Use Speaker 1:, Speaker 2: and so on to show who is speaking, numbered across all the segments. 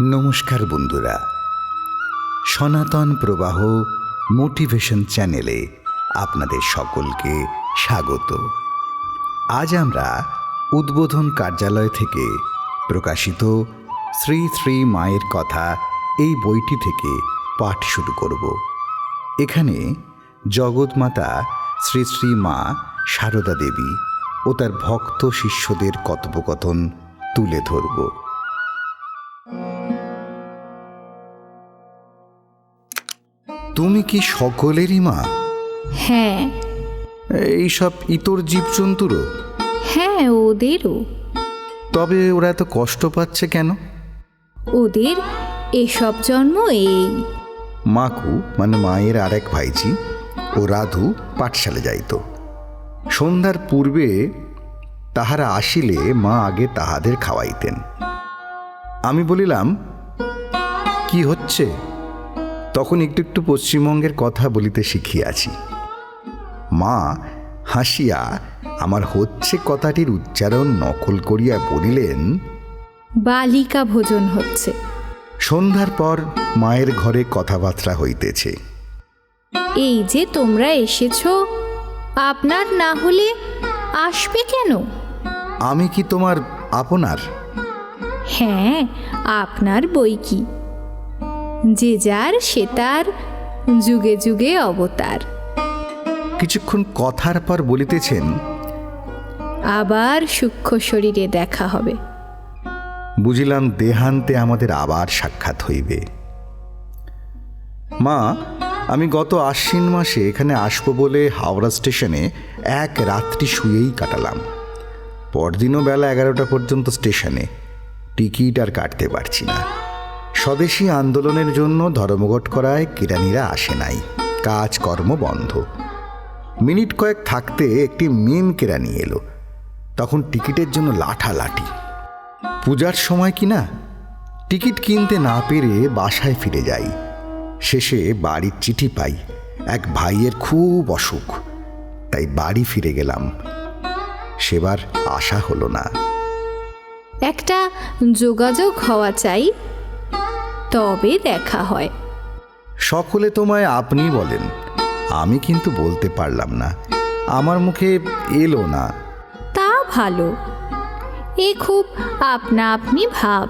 Speaker 1: নমস্কার বন্ধুরা। সনাতন প্রবাহ মোটিভেশন চ্যানেলে আপনাদের সকলকে স্বাগত। আজ আমরা উদ্বোধন কার্যালয় থেকে প্রকাশিত শ্রী শ্রী মায়ের কথা এই বইটি থেকে পাঠ শুরু করব। এখানে জগৎমাতা শ্রী শ্রী মা সারদা দেবী ও তার ভক্ত শিষ্যদের কথোপকথন তুলে ধরব। তুমি কি সকলেরই মা?
Speaker 2: হ্যাঁ।
Speaker 1: এইসব ইতর জীবজন্তুরও?
Speaker 2: হ্যাঁ ওদেরও।
Speaker 1: তবে ওরা এত কষ্ট পাচ্ছে কেন?
Speaker 2: ওদের এসব জন্ম এই।
Speaker 1: মাকু মানে মায়ের আরেক ভাইজি ও রাধু পাঠশালে যাইত। সন্ধ্যার পূর্বে তাহারা আসিলে মা আগে তাহাদের খাওয়াইতেন। আমি বলিলাম কি হচ্ছে? তখন একটু একটু পশ্চিমবঙ্গের কথা বলিতে শিখিয়াছি। মা হাসিয়া আমার হচ্ছে কথাটির উচ্চারণ নকল করিয়া বলিলেন
Speaker 2: বালিকা ভোজন হচ্ছে।
Speaker 1: সন্ধ্যার পর মায়ের ঘরে কথাবার্তা হইতেছে।
Speaker 2: এই যে তোমরা এসেছ আপনার না হলে আসবে কেন?
Speaker 1: আমি কি তোমার আপনার?
Speaker 2: হ্যাঁ আপনার বই কি? যে যার সে তার যুগে যুগে অবতার।
Speaker 1: কিছুক্ষণ কথার পর বলিতেছেন
Speaker 2: আবার সূক্ষ্ম শরীরে দেখা হবে।
Speaker 1: বুঝিলাম দেহান্তে আমাদের আবার সাক্ষাৎ হইবে। মা আমি গত আশ্বিন মাসে এখানে আসব বলে হাওড়া স্টেশনে এক রাত্রি শুয়েই কাটালাম। পরদিনও বেলা এগারোটা পর্যন্ত স্টেশনে। টিকিট আর কাটতে পারছি না। স্বদেশী আন্দোলনের জন্য ধর্মঘট করায় কেরানিরা আসে নাই। কাজকর্ম বন্ধ। মিনিট কয়েক থাকতে একটি মেম কেরানি এলো। তখন টিকিটের জন্য লাঠালাঠি। পূজার সময় কি না? টিকিট কিনতে না পেরে বাসায় ফিরে যাই। শেষে বাড়ির চিঠি পাই। এক ভাইয়ের খুব অসুখ। তাই বাড়ি ফিরে গেলাম। সেবার আশা হলো না।
Speaker 2: একটা যোগাযোগ হওয়া চাই। তবে দেখা হয়।
Speaker 1: সকলে তোমায় আপনি বলেন। আমি কিন্তু বলতে পারলাম না। আমার মুখে এলো না।
Speaker 2: তা ভালো। এ খুব আপনা আপনি ভাব।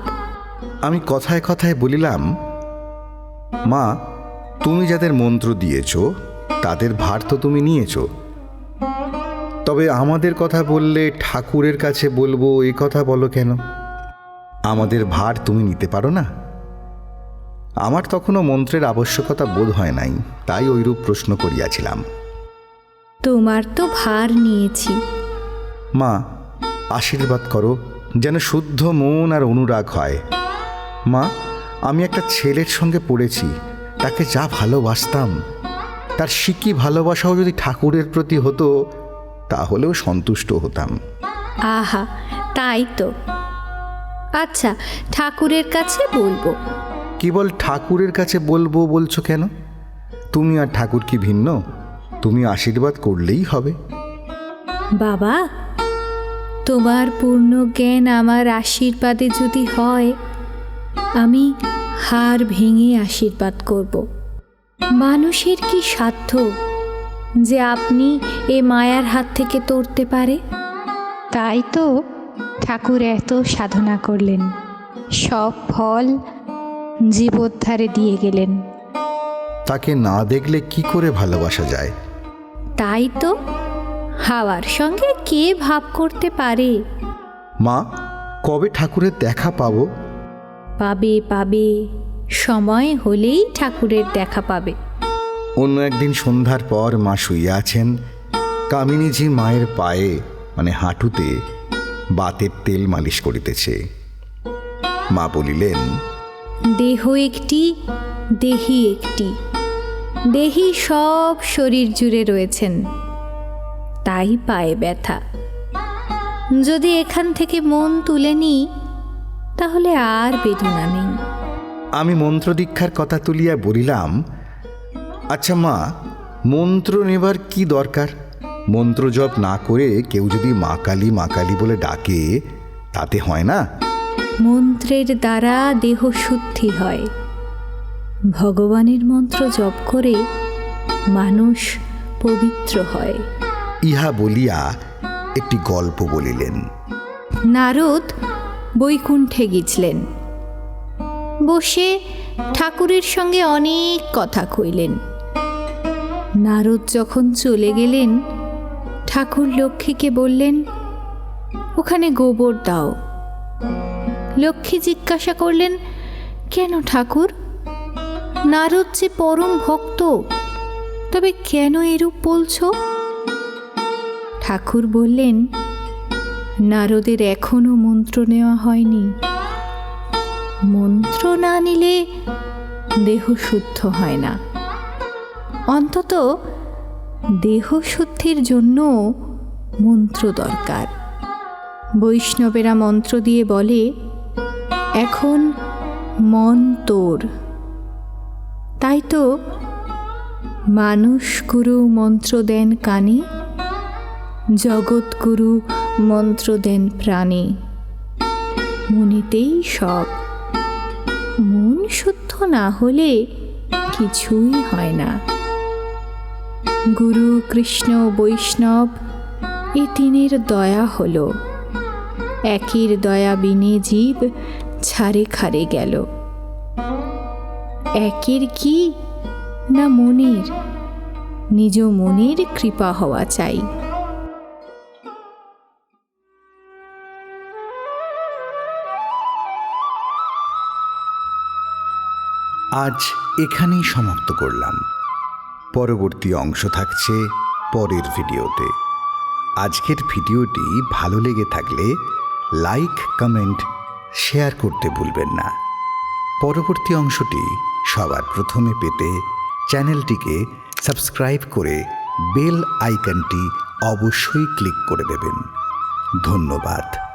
Speaker 1: আমি কথায় কথায় বলিলাম মা তুমি যাদের মন্ত্র দিয়েছ তাদের ভার তো তুমি নিয়েছ। তবে আমাদের কথা বললে ঠাকুরের কাছে বলব এ কথা বলো কেন? আমাদের ভার তুমি নিতে পারো না? আমার তখনও মন্ত্রের আবশ্যকতা বোধ হয় নাই তাই ওইরূপ প্রশ্ন করিয়াছিলাম।
Speaker 2: তোমার তো ভার নিয়েছি।
Speaker 1: মা আশীর্বাদ করো যেন শুদ্ধ মন আর অনুরাগ হয়। মা আমি একটা ছেলের সঙ্গে পড়েছি তাকে যা ভালোবাসতাম তার শিকি ভালোবাসাও যদি ঠাকুরের প্রতি হতো তাহলেও সন্তুষ্ট হতাম।
Speaker 2: আহা তাই তো। আচ্ছা ঠাকুরের কাছে বলব।
Speaker 1: কেবল ঠাকুরের কাছে বলব বলছো কেন? তুমি আর ঠাকুর কি ভিন্ন? তুমি আশীর্বাদ করলেই হবে।
Speaker 2: বাবা তোমার পূর্ণ জ্ঞান আমার আশীর্বাদে যদি হয় আমি হার ভেঙে আশীর্বাদ করব। মানুষের কি সাধ্য যে আপনি এ মায়ার হাত থেকে তরতে পারে?
Speaker 3: তাই তো ঠাকুর এত সাধনা করলেন। সব ফল জীবোদ্ধারে দিয়ে গেলেন।
Speaker 1: তাকে না দেখলে কি করে ভালোবাসা যায়?
Speaker 2: তাই তো। হাওয়ার সঙ্গে কে ভাব করতে পারে?
Speaker 1: মা কবে ঠাকুরের দেখা পাবো?
Speaker 2: পাবে পাবে। সময় হলেই ঠাকুরের দেখা পাবে।
Speaker 1: অন্য একদিন সন্ধ্যার পর মা শুয়ে আছেন। কামিনীজি মায়ের পায়ে মানে হাঁটুতে বাতের তেল মালিশ করিতেছে। মা বলিলেন
Speaker 2: দেহ একটি, দেহি একটি। দেহি সব শরীর জুড়ে রয়েছেন। তাই পায়ে ব্যথা। যদি এখান থেকে মন তুলে নিই, তাহলে আর বেদনা নেই।
Speaker 1: আমি মন্ত্র দীক্ষার কথা তুলিয়া বলিলাম আচ্ছা মা, মন্ত্র নেবার কি দরকার? মন্ত্র জপ না করে কেউ যদি মা কালী মা কালী বলে ডাকে, তাতে হয় না?
Speaker 2: মন্ত্রের দ্বারা দেহ শুদ্ধি হয়। ভগবানের মন্ত্র জপ করে মানুষ পবিত্র হয়।
Speaker 1: ইহা বলিয়া একটি গল্প বলিলেন।
Speaker 2: নারদ বৈকুণ্ঠে গিছলেন বসে ঠাকুরের সঙ্গে অনেক কথা কইলেন। নারদ যখন চলে গেলেন ঠাকুর লক্ষ্মীকে বললেন ওখানে গোবর দাও। লক্ষ্মী জিজ্ঞাসা করলেন, কেন ঠাকুর? নারদ যে পরম ভক্ত, তবে কেন এরূপ বলছ? ঠাকুর বললেন, নারদের এখনও মন্ত্র নেওয়া হয়নি। মন্ত্র না নিলে দেহ শুদ্ধ হয় না। অন্তত দেহ শুদ্ধির জন্য মন্ত্র দরকার। বৈষ্ণবেরা মন্ত্র দিয়ে বলে এখন মন তোর। তাই তো মানুষ গুরু মন্ত্র দেন কানে, জগৎগুরু মন্ত্র দেন প্রাণে। মনেতেই সব। মন শুদ্ধ না হলে কিছুই হয় না। গুরু কৃষ্ণ বৈষ্ণব, এ তিনের দয়া হলো। একের দয়া বিনে জীব ছাড়ে খারে গেল। একের কি না মনের? নিজ মনের কৃপা হওয়া চাই।
Speaker 1: আজ এখানেই সমাপ্ত করলাম। পরবর্তী অংশ থাকছে পরের ভিডিওতে। আজকের ভিডিওটি ভালো লেগে থাকলে লাইক, কমেন্ট শেয়ার করতে ভুলবেন না। পরবর্তী অংশটি সবার প্রথমে পেতে চ্যানেলটিকে সাবস্ক্রাইব করে বেল আইকনটি অবশ্যই ক্লিক করে দেবেন। ধন্যবাদ।